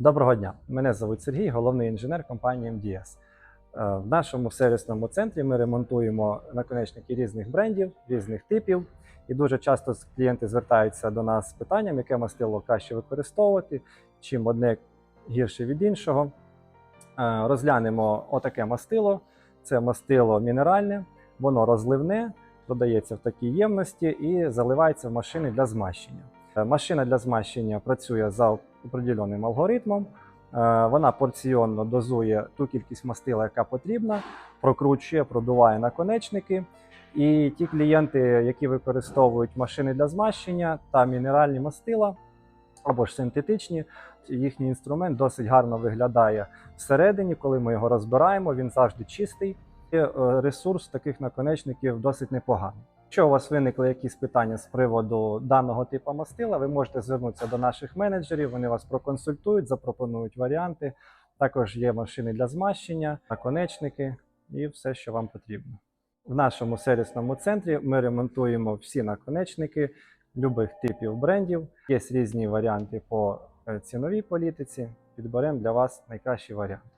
Доброго дня! Мене звуть Сергій, головний інженер компанії МДС. Е, В нашому сервісному центрі ми ремонтуємо наконечники різних брендів, різних типів. І дуже часто клієнти звертаються до нас з питанням, яке мастило краще використовувати, чим одне гірше від іншого. Е, Розглянемо отаке мастило. Це мастило мінеральне, воно розливне, додається в такій ємності і заливається в машини для змащення. Е, Машина для змащення працює за определеним алгоритмом. Е, Вона порціонно дозує ту кількість мастила, яка потрібна, прокручує, продуває наконечники. І ті клієнти, які використовують машини для змащення та мінеральні мастила або ж синтетичні, їхній інструмент досить гарно виглядає всередині, коли ми його розбираємо, він завжди чистий. І е, ресурс таких наконечників досить непоганий. Якщо у вас виникли якісь питання з приводу даного типу мастила, ви можете звернутися до наших менеджерів, вони вас проконсультують, запропонують варіанти. Також є машини для змащення, наконечники і все, що вам потрібно. В нашому сервісному центрі ми ремонтуємо всі наконечники любих типів брендів. Є різні варіанти по е, ціновій політиці. Підберемо для вас найкращий варіант.